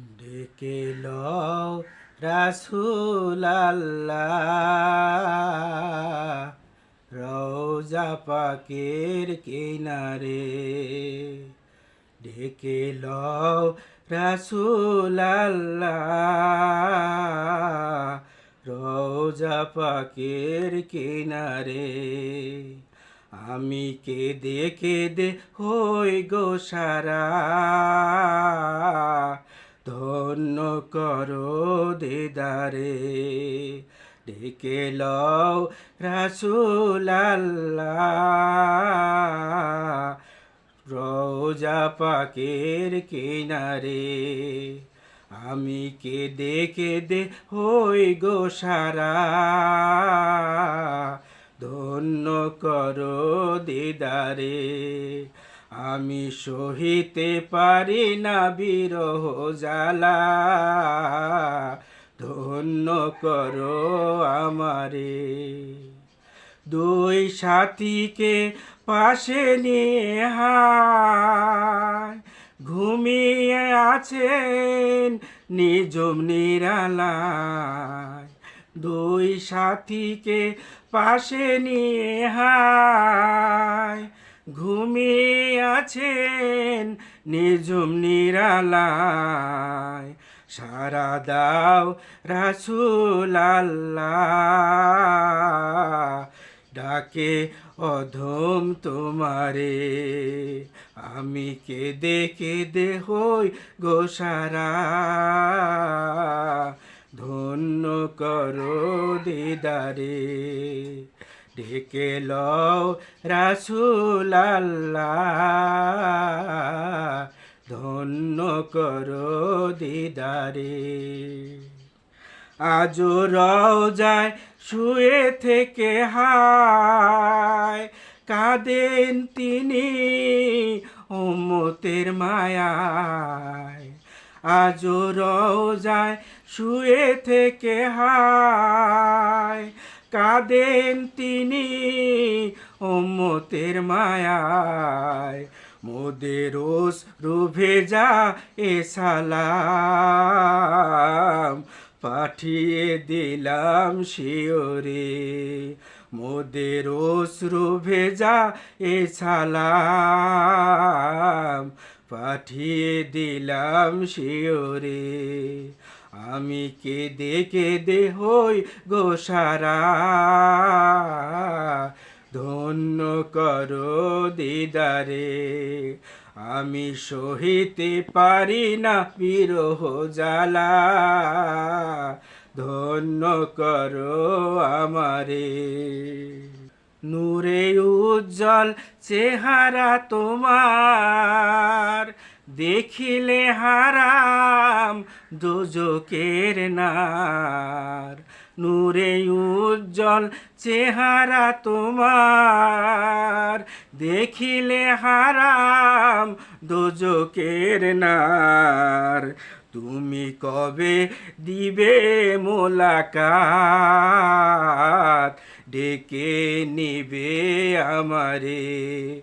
ডেকে লও রাসুল আল্লাহ পাকের কিনারে। ডেকে লও রাসুল আল্লাহ রওজা পাকের কিনারে। আমি কেঁদে কেঁদে হই গো সারা। ধন্য করো দেদারে, ডেকে লও রাসুল আল্লাহ রোজা পাকের কিনারে, আমি কেঁদে কেঁদে হই গো সারা। ধন্য করো দিদারে আমি সহিতে পারি না বিরহ জ্বালা। ধন্য করো আমারে। দুই সাথীকে পাশে নিয়ে হায়, ঘুমিয়ে আছেন নিজম নিরালায়। দুই সাথীকে পাশে নিয়ে হায় ঘুমিয়ে আছেন নিজম নিরালায়। সারা দাও রাসুল আল্লাহ ডাকে অধম তোমারে। আমি কেঁদে কেঁদে হই গোসারা ধন্য করো দিদারে। ডেকে লও রাসুল আল্লাহ ধন্য করো দিদারে। আজও রওজায় শুয়ে থেকে হায়, কাঁদেন তিনি উম্মতের মায়ায়। আজও রওজায় শুয়ে থেকে হায় কাঁদেন তিনি উম্মতের মায়ায়। মোদের রোজ রুভেজা এ সালাম, পাঠিয়ে দিলাম শিওরে। মোদের অশ্রু ভেজা এ সালাম, পাঠিয়ে দিলাম শিওরে। আমি কেঁদে কেঁদে হই গোসারা ধন্য করো দিদারে, আমি সহিতে পারি না বিরহ জ্বালা। ধন্য করো আমারে। নূরে উজ্জ্বল চেহারা তোমার দেখিলে হারাম দোজকের নার। নূরে উজ্জ্বল চেহারা তোমার। দেখিলে হারাম দোজকের নার। তুমি কবে দিবে মোলাকাত? ডেকে নিবে আমারে।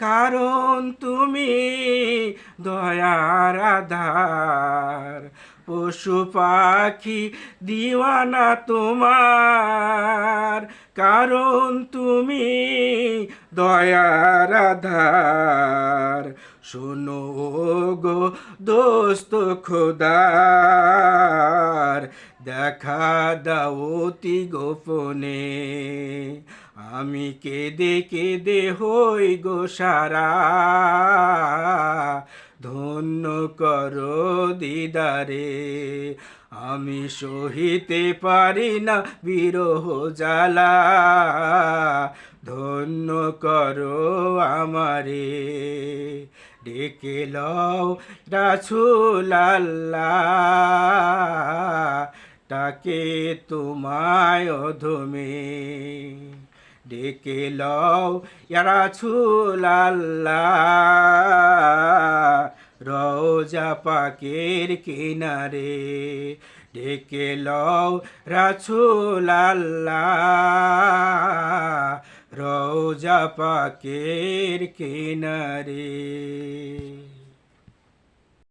কারণ তুমি দয়ার আধার। পশু পাখি দিওয়ানা তোমার। কারণ তুমি দয়ার আধার। শোনো গো দোস্ত খোদার, দেখা দাও দাওতি গোপনে। আমি কেঁদে কেঁদে হই গো সারা। ধন্য করো দিদারে, আমি সহিতে পারি না বিরহ জ্বালা। ধন্য করো আমারে, ডেকে লও রাসুল আল্লাহ তাকে তোমায় অধমে। ডেকে লও ইয়ারা আল্লাহ। রোজা পাকের কিনারে ডেকে লও রাছুল আল্লাহ। রোজা পাকের কিনারে।